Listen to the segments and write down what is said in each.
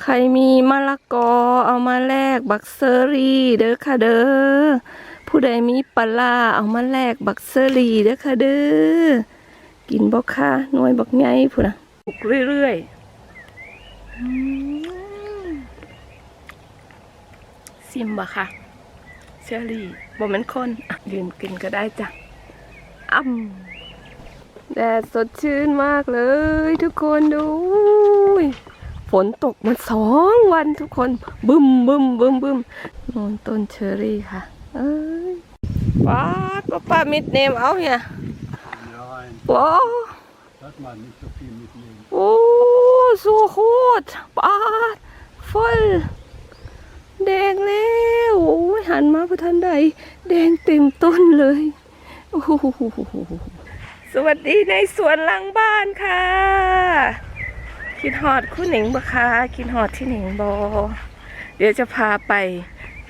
ใครมีมะละกอเอามาแลกบักเซอรี่เด้อค่ะเด้อผู้ใดมีปลาร้าเอามาแลกบักเซอรี่เด้อค่ะเด้อกินบ่ค่ะหน่วยบักไงพุ่นน่ะปลูกเรื่อยๆอืมซิมบ่ค่ะเชอรี่บ่แม่นคนอะยืนกินก็ได้จ้ะอ้ำแดดสดชื่นมากเลยทุกคนดูอุ้ย ฝนตกมาสองวันทุกคนบึมบึมบึมบึมน่นต้นเชอรี่ค่ะ เอ้ยป้าดป้าป้ามิดเนมเอาเนี่ย Ja, en, โอ้ dat man nicht so viel mitnehmen. โอ้สูโคตรปาดฟลแดงแล้วโอ้ยหันมาประทันใด แดงเต็มต้นเลย โอ้โหสวัสดีในสวนหลังบ้านค่ะ คิดฮอดคุณหนิงบะคะคิดฮอดที่หนิงบอเดี๋ยวจะพาไป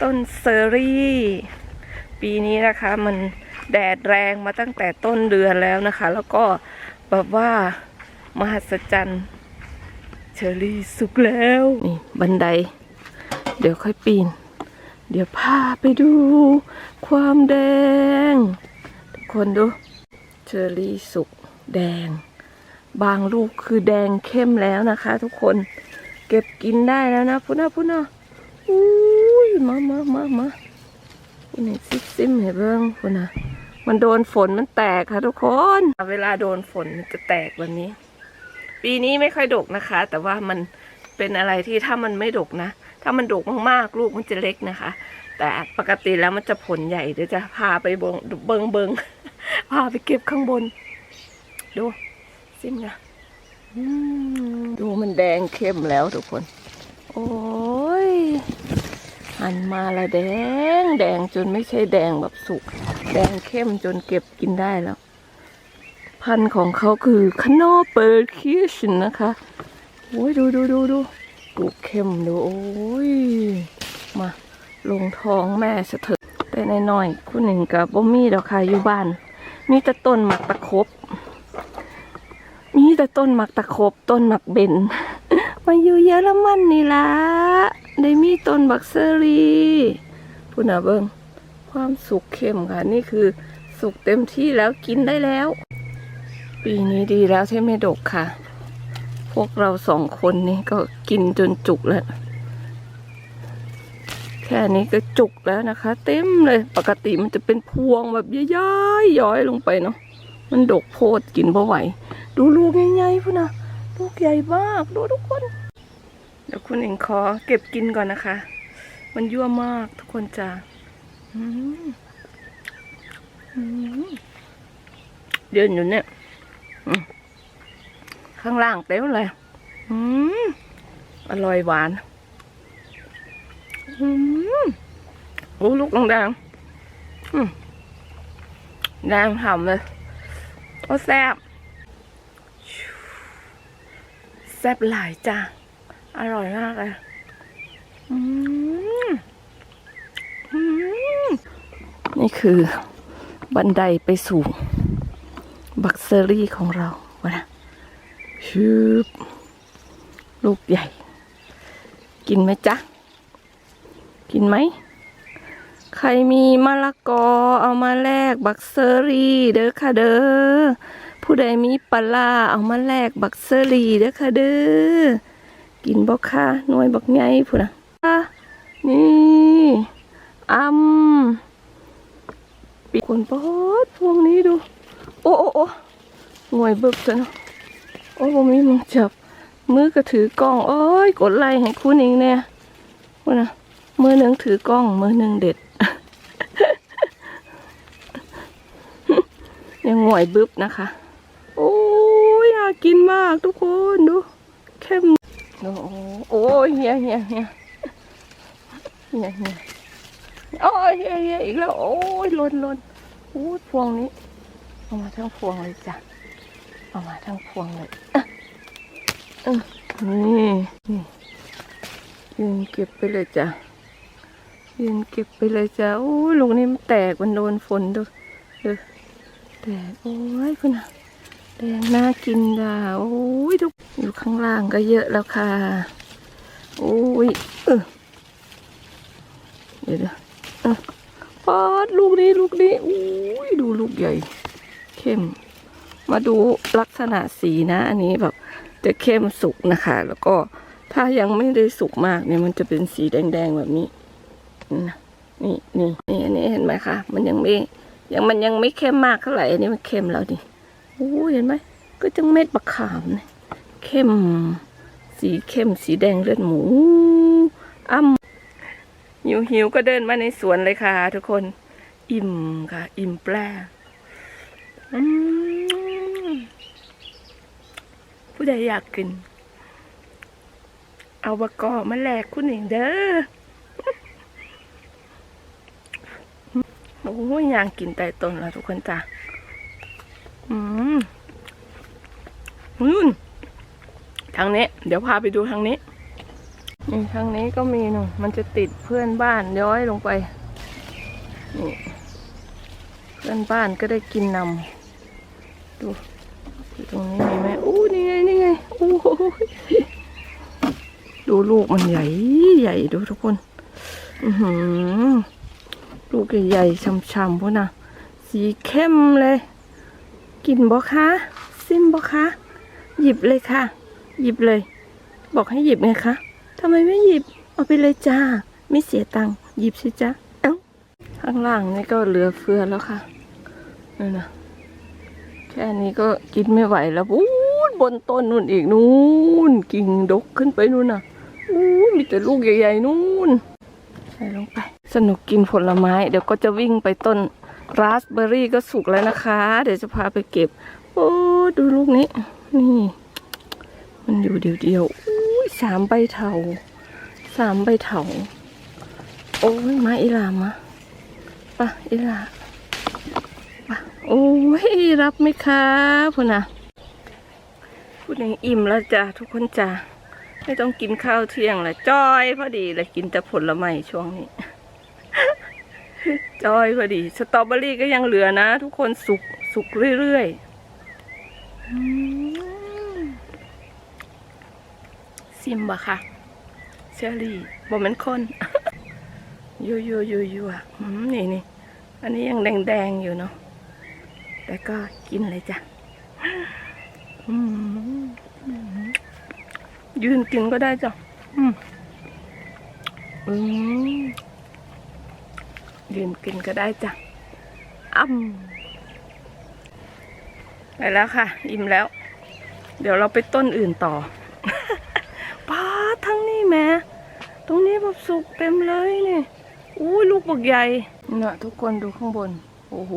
ต้นเซอรี่ ปีนี้นะคะมันแดดแรงมาตั้งแต่ต้นเดือนแล้วนะคะ แล้วก็แบบว่ามหัศจรรย์เชอรี่สุกแล้วนี่บันได เดี๋ยวค่อยปีน เดี๋ยวพาไปดู ความแดง ทุกคนดูเชอรี่สุกแดง บางลูกคือแดงเข้มแล้วนะคะ ทุกคนเก็บกินได้แล้วนะพุน่ะพุน่ะอุ้ยมามามามาพุนี่ซิมซิมเห็นเบิ้งพุน่ะมันโดนฝนมันแตกค่ะทุกคน เวลาโดนฝนมันจะแตกแบบนี้ ปีนี้ไม่ค่อยดกนะคะ แต่ว่ามันเป็นอะไรที่ถ้ามันไม่ดกนะ ถ้ามันดกมากๆ ลูกมันจะเล็กนะคะ แต่ปกติแล้วมันจะผลใหญ่เดี๋ยวจะพาไปเบิงเบิงพาไปเก็บข้างบน ดู ซิมนะอืมดูมันแดงเข้มแล้วทุกคน โอ้ยหันมาละแดง แดงจนไม่ใช่แดงแบบสุก แดงเข้มจนเก็บกินได้แล้ว พันธุ์ของเขาคือคานอเปอร์คิชนะคะโอ้ยดูดูดูดูดูเข้มดูโอ้ยมาลงท้องแม่สะเถิดแต่น้อยๆคุณหนึ่งกับบ่มีดอกค่ะอยู่บ้านมีแต่ต้นหมักตะครบ มีแต่ต้นหมักตะครบต้นหมักเบนมาอยู่เยอรมันนี่ละได้มีต้นบักเซอรี่พูดนะเบิงความสุกเข้มค่ะ นี่คือสุกเต็มที่แล้วกินได้แล้ว ปีนี้ดีแล้วที่ไม่ดกค่ะ พวกเราสองคนนี่ก็กินจนจุกแล้ว แค่นี้ก็จุกแล้วนะคะ เต็มเลยปกติมันจะเป็นพวงแบบย้อยๆย้อยลงไปเนาะมันดกโพดกินบ่ไหว ดูลูกใหญ่ๆพุ่นนะลูกใหญ่มากดูทุกคน เดี๋ยวคุณเองขอเก็บกินก่อนนะคะ มันยั่วมากทุกคนจ้าเดินอยู่เนี่ยข้างล่างเต็มเลยอร่อยหวานโอ้ลูกแดงแดงฉ่ำเลย โอ้แซ่บแซ่บหลายจ้าอร่อยมากเลยนี่คือบันไดไปสู่ บักเซอรี่ของเราวะนะชืบลูกใหญ่ กินไหมจ๊ะ กินไหม ใครมีมะละกอเอามาแลกบักเซอรี่ เด้อค่ะเด้อ ผู้ใดมีปลาเอามาแลกบักเซอรี่เด้อค่ะเด้อกินบ่ค่ะหน่วยบักไงพุ่นะนี่อ้ำปีคนปอดพวงนี้ดู โอ้โอ้โอ้หน่วยเบิกซะเนาะโอ้บ่มีมึงจับมือก็ถือกล้องโอ้ยกดไลค์ให้คุณเองเนี่ยพุ่นนะมือหนึ่งถือกล้องมือหนึ่งเด็ดยังหงอยบึบนะคะ โอ้ยน่ากินมากทุกคนดูเข้มโอ้โอ้ยเฮียเฮียเฮียเฮียเฮียโอ้ยเฮียเฮียอีกแล้ว โอ้ยลนลนโอ้ยพวงนี้เอามาทั้งพวงเลยจ้ะเอามาทั้งพวงเลยนี่นี่ยืนเก็บไปเลยจ้ะยืนเก็บไปเลยจ้ะโอ้ยลูกนี้มันแตกมันโดนฝนดูเออแตกโอ้ยคุณน่ะ แดงน่ากินด่าโอ้ยทุกอยู่ข้างล่างก็เยอะแล้วค่ะ โอ้ยเออเดี๋ยวเดี๋ยวเออปาดลูกนี้ลูกนี้โอ้ยดูลูกใหญ่ เข้ม มาดูลักษณะสีนะ อันนี้แบบจะเข้มสุกนะคะ แล้วก็ถ้ายังไม่ได้สุกมากเนี่ยมันจะเป็นสีแดงๆแบบนี้นะนี่นี่นี่อันนี้เห็นไหมคะ มันยังไม่ยังมันยังไม่เข้มมากเท่าไหร่อันนี้มันเข้มแล้วดิ โอ้เห็นไหมก็จังเม็ดบักขามเนี่ยเข้ม สีเข้มสีแดงเลือดหมูอ้ำหิวหิวก็เดินมาในสวนเลยค่ะ ทุกคน อิ่มค่ะ อิ่มแปร่ผู้ใดอยากกิน เอาบะกอมาแลกคุณเองเด้อโอ้ยยางกินไต่ต้นแล้วทุกคนจ้ะ อืมนู่นทางนี้ เดี๋ยวพาไปดูทางนี้นี่ทางนี้ก็มีหนูมันจะติดเพื่อนบ้านย้อยลงไปนี่เพื่อนบ้านก็ได้กินนำดูตรงนี้มีไหมอู้นี่ไงนี่ไงโอ้โหดูลูกมันใหญ่ใหญ่ดูทุกคนอือหือลูกใหญ่ๆช่ำๆพวกน่ะสีเข้มเลย กินบ่คะซิมบ่คะหยิบเลยค่ะ หยิบเลย บอกให้หยิบไงคะทำไมไม่หยิบเอาไปเลยจ้า ไม่เสียตังค์หยิบสิจ้าเอ้าข้างล่างนี่ก็เหลือเฟือแล้วค่ะนั่นนะแค่นี้ก็กินไม่ไหวแล้วอู้นบนต้นนู่นอีกนู่นกิ่งดกขึ้นไปนู่นน่ะอู้มีแต่ลูกใหญ่ๆนู่นใส่ลงไป สนุกกินผลไม้ เดี๋ยวก็จะวิ่งไปต้น ราสเบอร์รี่ก็สุกแล้วนะคะ เดี๋ยวจะพาไปเก็บ โอ้ดูลูกนี้ นี่ มันอยู่เดียวเดียวๆสามใบเถาสามใบเถาโอ้ยมาอีหลามาปะอีหลาปะโอ้ยรับไหมคะพูดนะพูดอย่างอิ่มแล้วจ้ะทุกคนจ้ะไม่ต้องกินข้าวเที่ยงละจอย พอดีเลยกินแต่ผลไม้ช่วงนี้ จอยพอดี สตรอเบอรี่ก็ยังเหลือนะ ทุกคนสุกสุกเรื่อยๆอืมซิมบะค่ะเชอรี่บอมันคนยูยูยูยูอะนี่นี่อันนี้ยังแดงแดงๆอยู่เนาะแต่ก็กินเลยจ้ะยืนกินก็ได้จ้ะอืมอืม ยืนกินก็ได้จ้ะอ้ำไปแล้วค่ะ อิ่มแล้ว เดี๋ยวเราไปต้นอื่นต่อป้าทั้งนี้แม่ตรงนี้แบบสุกเต็มเลยนี่ อู้ลูกบักใหญ่เน่ะทุกคนดูข้างบน โอ้โห